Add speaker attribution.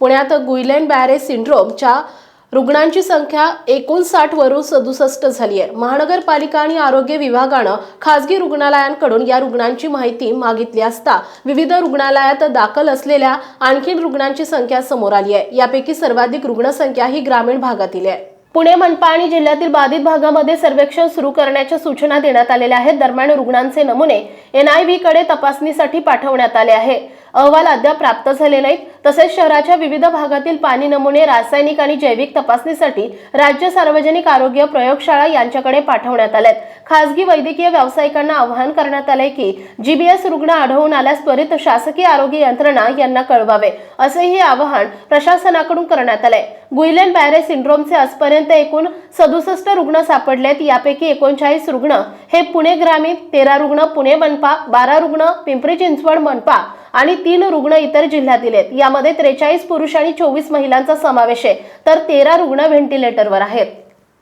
Speaker 1: पुण्यात गुइलेन बॅरे सिंड्रोमच्या रुग्णांची संख्या एकोणसाठ वरून सदुसष्ट झाली आहे. महानगरपालिका आणि आरोग्य विभागानं खासगी रुग्णालयांकडून या रुग्णांची माहिती मागितली असता विविध रुग्णालयात दाखल असलेल्या आणखी रुग्णांची संख्या समोर आली आहे. यापैकी सर्वाधिक रुग्णसंख्या ही ग्रामीण भागातील आहे. पुणे मनपा आणि जिल्ह्यातील बाधित भागामध्ये सर्वेक्षण सुरू करण्याच्या सूचना देण्यात आलेल्या आहेत. दरम्यान रुग्णांचे नमुने एनआयव्ही कडे तपासणीसाठी पाठवण्यात आले आहे. अहवाल अद्याप प्राप्त झाले नाहीत. तसेच शहराच्या विविध भागातील पाणी नमुने रासायनिक आणि जैविक तपासणीसाठी राज्य सार्वजनिक आरोग्य प्रयोगशाळा यांच्याकडे पाठवण्यात आल्यात. खासगी वैद्यकीय व्यावसायिकांना आवाहन करण्यात आलंय की जीबीएस रुग्ण आढळून आल्यास त्वरित शासकीय आरोग्य यंत्रणा यांना कळवावे असेही आवाहन प्रशासनाकडून करण्यात आलंय. गुइलेन बॅरे सिंड्रोमचे आजपर्यंत एकूण सदुसष्ट रुग्ण सापडलेत. यापैकी एकोणचाळीस रुग्ण हे पुणे ग्रामीण तेरा रुग्ण पुणे मनपा बारा रुग्ण पिंपरी चिंचवड मनपा आणि तीन रुग्ण इतर जिल्ह्यातील आहेत. यामध्ये त्रेचाळीस पुरुष आणि चोवीस महिलांचा समावेश आहे. तर तेरा रुग्ण व्हेंटिलेटरवर आहेत.